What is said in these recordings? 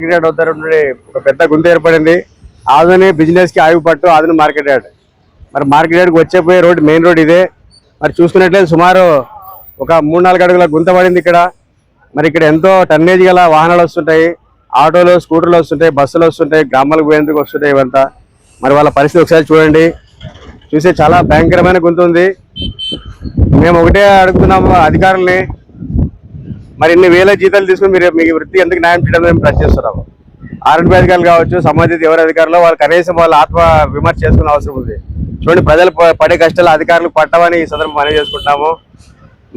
Market అవుతారు ఒక పెద్ద గుంత ఏర్పడింది. ఆధుని బిజినెస్కి ఆయువు పట్టు ఆధుని మార్కెట్ యార్డ్ మరి మార్కెట్ యార్డ్కి వచ్చే పోయే రోడ్ మెయిన్ రోడ్ ఇదే. మరి చూసుకున్నట్లయితే సుమారు ఒక మూడు నాలుగు అడుగుల గుంత పడింది ఇక్కడ. మరి ఇక్కడ ఎంతో టన్నేజ్ గల వాహనాలు వస్తుంటాయి. ఆటోలు స్కూటర్లు వస్తుంటాయి బస్సులు వస్తుంటాయి గ్రామాలకు పోయేందుకు వస్తుంటాయి ఇవంతా. మరి వాళ్ళ పరిస్థితి ఒకసారి చూడండి. చూసే చాలా భయంకరమైన గుంత ఉంది. మేము ఒకటే అడుగుతున్నాము అధికారుల్ని. మరి ఇన్ని వేల జీతాలు తీసుకుని మీరు మీ వృత్తి ఎందుకు న్యాయం చేయడం మేము ప్రశ్నిస్తున్నాము ఆర్ఎండ్బి అధికారులు కావచ్చు సంబంధిత ఎవరి అధికారులు వాళ్ళు కనీసం వాళ్ళు ఆత్మ విమర్శ చేసుకునే అవసరం ఉంది. చూడండి ప్రజలు పడే కష్టాలు అధికారులు పట్టవని ఈ సందర్భం మనం చేసుకుంటాము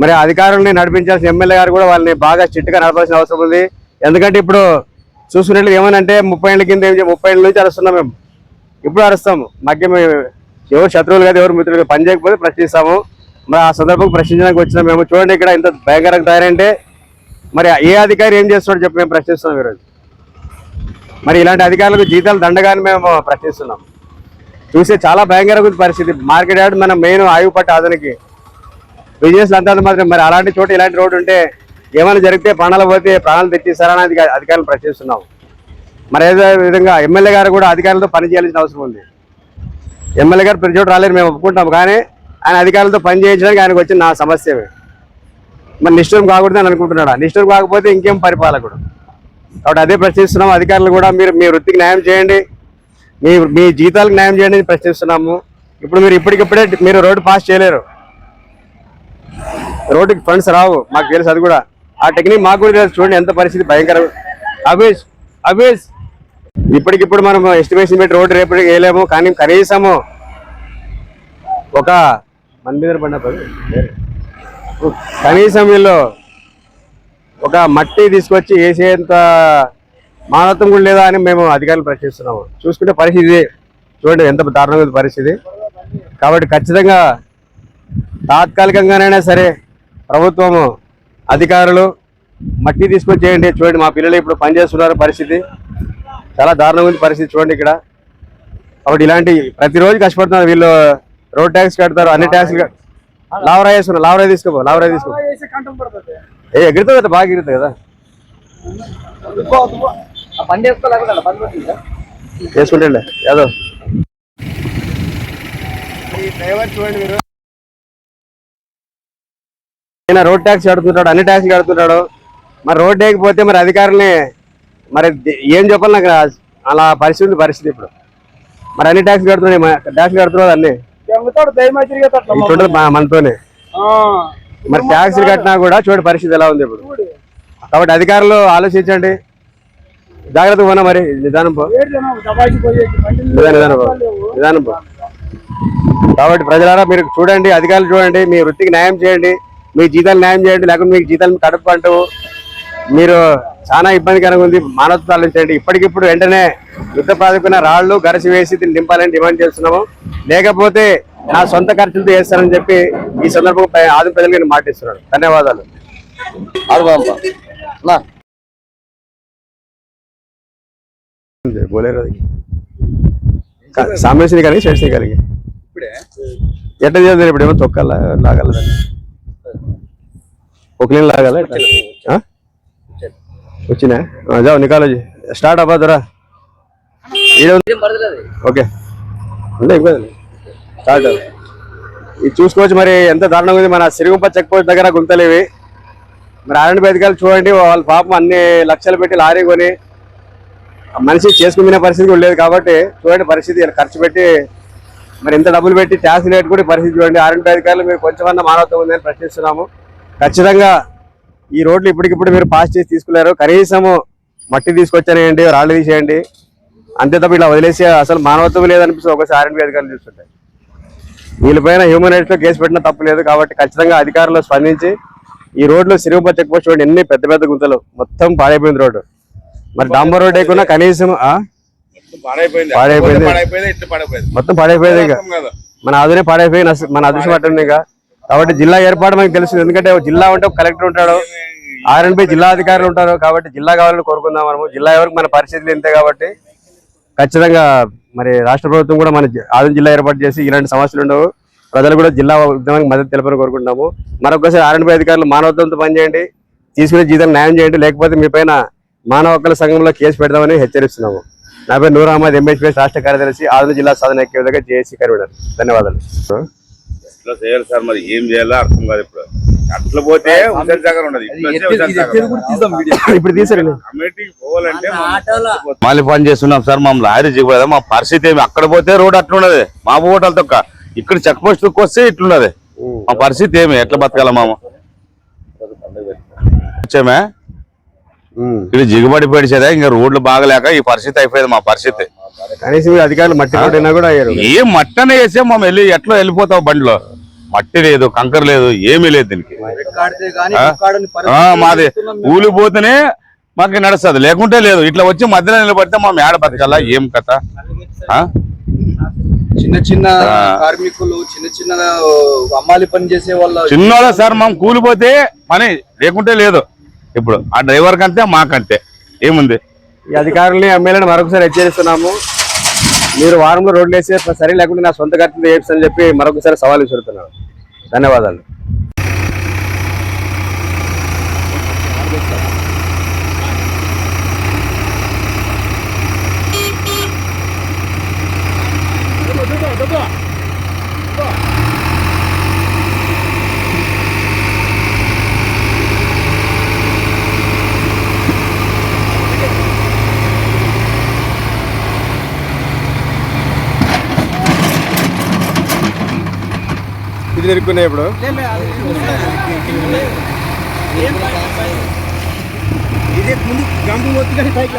మరి అధికారులని అధికారుల్ని నడిపించాల్సిన ఎమ్మెల్యే గారు కూడా వాళ్ళని బాగా స్ట్రిక్ట్గా నడపాల్సిన అవసరం ఉంది. ఎందుకంటే ఇప్పుడు చూసుకున్నట్లు ఏమనంటే ముప్పై ఏళ్ళ కింద ఏం ముప్పై ఏళ్ళ నుంచి అరుస్తున్నాం మేము. ఇప్పుడు అరుస్తాము. మధ్య ఎవరు శత్రువులు కాదు ఎవరు మిత్రులు కాదు. పని చేయకపోతే ప్రశ్నిస్తాము. మరి ఆ సందర్భం ప్రశ్నించడానికి వచ్చినాం మేము చూడండి ఇక్కడ ఇంత భయంకరంగా తయారంటే మరి ఏ అధికారి ఏం చేస్తున్నాడు చెప్పి మేము ప్రశ్నిస్తున్నాం ఈరోజు. మరి ఇలాంటి అధికారులకు జీతాలు దండగాని మేము ప్రశ్నిస్తున్నాం. చూస్తే చాలా భయంకరంగా పరిస్థితి. మార్కెట్ యార్డ్ మన మెయిన్ ఆయువు పట్టు అతనికి బిజినెస్ అంతా మాత్రం మరి అలాంటి చోట ఇలాంటి రోడ్డు ఉంటే ఏమైనా జరిగితే ప్రాణాలు పోతే ప్రాణాలు తెచ్చిస్తారని అధిక- అధికారులు ప్రశ్నిస్తున్నాం. మరి ఏదో విధంగా ఎమ్మెల్యే గారు కూడా అధికారులతో పనిచేయాల్సిన అవసరం ఉంది. ఎమ్మెల్యే గారు ప్రతి చోట రాలేరు మేము ఒప్పుకుంటాం. కానీ ఆయన అధికారులతో పని చేయించడానికి ఆయనకు వచ్చిన నా సమస్య మరి నిష్ఠూరం కాకూడదు అని అనుకుంటున్నాడా? నిష్ఠూరం కాకపోతే ఇంకేం పరిపాలకుడు? కాబట్టి అదే ప్రశ్నిస్తున్నాం అధికారులు కూడా మీరు మీ వృత్తికి న్యాయం చేయండి. మీ మీ జీతాలకు న్యాయం చేయండి అని ప్రశ్నిస్తున్నాము. ఇప్పుడు మీరు ఇప్పటికిప్పుడే మీరు రోడ్డు పాస్ చేయలేరు. రోడ్డుకి ఫండ్స్ రావు. మాకు తెలుసు అది కూడా. ఆ టెక్నిక్ మాకు కూడా తెలుసు. చూడండి ఎంత పరిస్థితి భయంకరం. అభేష్ అభేష్ ఇప్పటికిప్పుడు మనం ఎస్టిమేషన్ పెట్టి రోడ్డు రేపటికి వేయలేము. కానీ కనీసము ఒక మన మీద పడిన పని కనీసం వీళ్ళు ఒక మట్టి తీసుకొచ్చి వేసేంత మానవత్వం కూడా లేదా అని మేము అధికారులు ప్రశ్నిస్తున్నాము. చూసుకుంటే పరిస్థితి చూడండి ఎంత దారుణమైన పరిస్థితి. కాబట్టి ఖచ్చితంగా తాత్కాలికంగానైనా సరే ప్రభుత్వము అధికారులు మట్టి తీసుకొచ్చేయండి. చూడండి మా పిల్లలు ఇప్పుడు పనిచేస్తున్నారు పరిస్థితి. చాలా దారుణంగా ఉంది పరిస్థితి చూడండి ఇక్కడ. కాబట్టి ఇలాంటి ప్రతిరోజు కష్టపడుతున్నారు వీళ్ళు. రోడ్ ట్యాక్స్ కడతారు అన్ని ట్యాక్స్ లావరాయి వేస్తున్నారు లావరాయి తీసుకోపో. లావరాయి తీసుకో ఏ ఎగురుతుంది కదా బాగా ఎగురుతుంది కదా. బండి వేసుకుంటే యాదవ్ ఆయన రోడ్ ట్యాక్స్ కడుతుంటాడు అన్ని ట్యాక్స్ కడుతుంటాడు మరి రోడ్ వేయకపోతే మరి అధికారుల్ని మరి ఏం చెప్పాలి నాకు అలా పరిస్థితి ఉంది పరిస్థితి ఇప్పుడు. మరి అన్ని ట్యాక్స్ కడుతున్నాయి ట్యాక్స్ కడుతున్నాడు అన్ని. ఎంగుతాడు దయమా తిరిగేటట్ల మనతోనే. మరి ట్యాక్స్లు కట్టినా కూడా చూడండి పరిస్థితి ఎలా ఉంది ఇప్పుడు. కాబట్టి అధికారులు ఆలోచించండి. జాగ్రత్తగా పోనా మరి నిదానం నిదానం కాబట్టి ప్రజలారా మీరు చూడండి అధికారులు చూడండి మీ వృత్తికి న్యాయం చేయండి మీ జీతాలు న్యాయం చేయండి లేకపోతే మీకు జీతాలు కడుపు అంటూ మీరు చాలా ఇబ్బందికరంగా ఉంది. మానవత్వం ఆలోచించండి ఇప్పటికిప్పుడు వెంటనే యుద్ధ ప్రాతిపదికన రాళ్ళు గరసి వేసి దీన్ని నింపాలని డిమాండ్ చేస్తున్నాము. లేకపోతే నా సొంత ఖర్చులతో చేస్తానని చెప్పి ఈ సందర్భంగా ఆది ప్రజలకు నేను మాటిస్తున్నాను. ధన్యవాదాలు. బోలేరు సామేశ్వరి కానీ శేషి కలిగి. ఎట్లా చేయాలి ఇప్పుడు ఏమో తొక్కాల లాగాల దాన్ని. ఒక నీళ్ళు లాగాల? వచ్చినా? ఆ, జావు నికాలజీ. Start అవ్వదురా okay. అంటే ఇబ్బంది స్టార్ట్. ఇది చూసుకోవచ్చు మరి ఎంత దారుణంగా ఉంది. మన సిరుగుంప చెక్ పోస్ట్ దగ్గర గుంతలేవి. మరి అరణ్య బతికాలు చూడండి వాళ్ళ పాపం అన్ని లక్షలు పెట్టి లారీ కొని ఆ మనిషి చేసుకునే పరిస్థితి కూడా లేదు కాబట్టి చూడండి పరిస్థితి ఖర్చు పెట్టి మరి ఎంత డబ్బులు పెట్టి ట్యాక్స్ రేట్ కూడా పరిస్థితి చూడండి. ఆర్ఎండ్ అధికారులు మీరు కొంచెమన్నా మానవత్వం ఉందని ప్రశ్నిస్తున్నాము. ఖచ్చితంగా ఈ రోడ్లు ఇప్పటికిప్పుడు మీరు పాస్ చేసి తీసుకున్నారు. కనీసము మట్టి తీసుకొచ్చానేయండి రాళ్ళు తీసేయండి. అంతే తప్ప ఇలా వదిలేసి అసలు మానవత్వం లేదనిపిస్తుంది ఒకసారి ఆర్ఎండ్ అధికారులు చూస్తుంటే వీళ్ళపైన హ్యూమన్ రైట్స్లో కేసు పెట్టినా తప్పు లేదు కాబట్టి ఖచ్చితంగా అధికారులు స్పందించి ఈ రోడ్లు సిరుగుప చెక్ పోస్ట్ చూడండి ఎన్ని పెద్ద పెద్ద గుంతలు. మొత్తం పాడైపోయింది రోడ్డు. మరి డాంబర్ రోడ్ వేయకుండా కనీసం? పాడైపోయింది. పాడైపోయింది. పాడైపోయింది పాడైపోయింది. మొత్తం పాడైపోయింది ఇంకా. మన ఆదునే పాడైపోయి నష్ట- మన అదృష్టం పట్టింది ఇంకా. కాబట్టి జిల్లా ఏర్పాటు మనకు తెలుసు. ఎందుకంటే జిల్లా ఉంటే కలెక్టర్ ఉంటాడు. ఆర్ఎన్బి జిల్లా అధికారులు ఉంటారు కాబట్టి జిల్లా కావాలని కోరుకుందాం మనము జిల్లా ఎవరికి మన పరిస్థితులు ఇంతే కాబట్టి ఖచ్చితంగా మరి రాష్ట్ర ప్రభుత్వం కూడా మన జి- జిల్లా ఏర్పాటు చేసి ఇలాంటి సమస్యలు ఉండవు. ప్రజలు కూడా జిల్లా ఉద్యమానికి మద్దతు తెలపని కోరుకుంటున్నాము. మరొకసారి ఆర్ఎన్బి అధికారులు మానవత్వంతో పనిచేయండి. తీసుకునే జీతం న్యాయం చేయండి. లేకపోతే మీ పైన మానవ హక్కుల సంఘంలో కేసు పెడదామని హెచ్చరిస్తున్నాము. నా పేరు నూర్ అహ్మద్ ఎంఎస్పీఎస్ రాష్ట్ర కార్యదర్శి ఆంధ్ర జిల్లా సాధన ఎక్కే విధంగా జేఏసీ కన్వీనర్. ధన్యవాదాలు. ఇట్లా చేయాలి సార్? మరి ఏం చేయాలో అర్థం కాదు ఇప్పుడు. అట్లా పోతే హుసేన్ సాగర్ ఉండదు. ఇప్పుడు తీసారండి కమిటీకి పోవాలంటే మాలి పని చేస్తున్నాం సార్ మా లారీ దిగుదా మా పరిస్థితి ఏమి? అక్కడ పోతే రోడ్ అట్లున్నది. మా ఓటలు తొక్క. ఇక్కడ చెక్ పోస్ట్ వస్తే ఇట్లున్నది. మా పరిస్థితి ఏమి? ఎట్లా బతకాల మామ? వచ్చామే? ఇది జిగుబడి పెడిచేదే ఇంకా రోడ్లు బాగలేక ఈ పరిస్థితి అయిపోయింది మా పరిస్థితి. కనీసం అధికారులు మట్టి కూడా అయ్యారు. ఏం మట్టనే వేసే మా వెళ్ళి ఎట్లా వెళ్ళిపోతావు బండిలో? మట్టి లేదు కంకర లేదు ఏమీ లేదు దీనికి. మాది ఊలిపోతేనే మాకు నడుస్తుంది లేకుంటే లేదు. ఇట్లా వచ్చి మధ్యలో నిలబడితే మా మేడ బతకాలా ఏం కథ? ఆ? చిన్న చిన్న. కార్మికులు చిన్న చిన్న అమ్మాలి పని చేసే వాళ్ళ చిన్నోళ్ళ సార్ మనం కూలిపోతే పని లేకుంటే లేదు. ఇప్పుడు ఆ డ్రైవర్ కంటే మాకంతే ఏముంది? ఈ అధికారుల్ని ఎమ్మెల్యేని మరొకసారి హెచ్చరిస్తున్నాము. మీరు వారంలో రోడ్లు వేసే సరే లేకుండా నా సొంత ఖర్చులు అని చెప్పి మరొకసారి సవాల్ విసురుతున్నాను. ధన్యవాదాలు ఇది ఇరుక్కున్నాయి ఇప్పుడు? ముందు గంపు మొత్తం పైకి